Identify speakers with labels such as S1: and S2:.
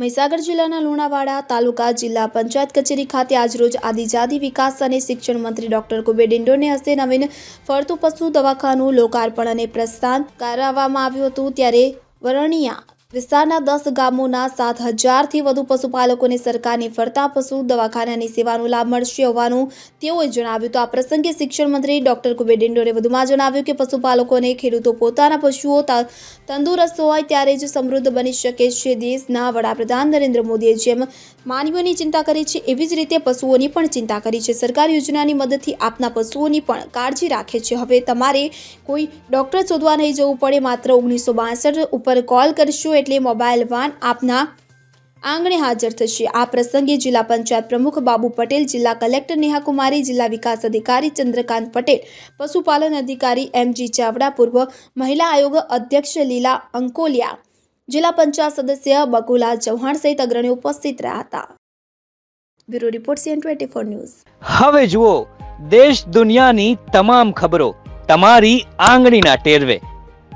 S1: મહીસાગર જિલ્લાના લુણાવાડા તાલુકા જિલ્લા પંચાયત કચેરી ખાતે આજરોજ આદિજાતિ વિકાસ અને શિક્ષણ મંત્રી ડોક્ટર કુબેર ડિંડોને હસ્તે નવીન ફરતું પશુ દવાખાનું લોકાર્પણ અને પ્રસ્થાન કરાવવામાં આવ્યું હતું ત્યારે વરણિયા વિસ્તારના દસ ગામોના સાત હજારથી વધુ પશુપાલકોને સરકારની ફરતા પશુ દવાખાનાની સેવાનો લાભ મળશે હોવાનું તેઓએ જણાવ્યું. તો આ પ્રસંગે શિક્ષણ મંત્રી ડોક્ટર કુબેર ડિંડોરે વધુમાં જણાવ્યું કે પશુપાલકોને ખેડૂતો પોતાના પશુઓ તંદુરસ્ત હોય ત્યારે જ સમૃદ્ધ બની શકે છે. દેશના વડાપ્રધાન નરેન્દ્ર મોદીએ જેમ માનવીઓની ચિંતા કરી છે, એવી જ રીતે પશુઓની પણ ચિંતા કરી છે. સરકાર યોજનાની મદદથી આપના પશુઓની પણ કાળજી રાખે છે. હવે તમારે કોઈ ડૉક્ટર શોધવા નહીં જવું પડે, માત્ર ઓગણીસો બાસઠ ઉપર કોલ કરશો એટલે મોબાઈલ વાન આપના આંગણે હાજર થશે. આ પ્રસંગે જિલ્લા પંચાયત પ્રમુખ બાબુ પટેલ, જિલ્લા કલેક્ટર નેહા જિલ્લા વિકાસ અધિકારી ચંદ્રકાંત પટેલ, પશુપાલન અધિકારી એમજી ચાવડા, પૂર્વ મહિલા આયોગ અધ્યક્ષ લીલા અંકોલિયા, જિલ્લા પંચાયત સદસ્ય બકુલા ચૌહાણ સહિત અગ્રણીઓ ઉપસ્થિત રહ્યા હતા. Bureau report CN twenty news.
S2: હવે જુઓ, દેશ દુનિયાની તમામ ખબરો તમારી આંગળીના ટેરવે.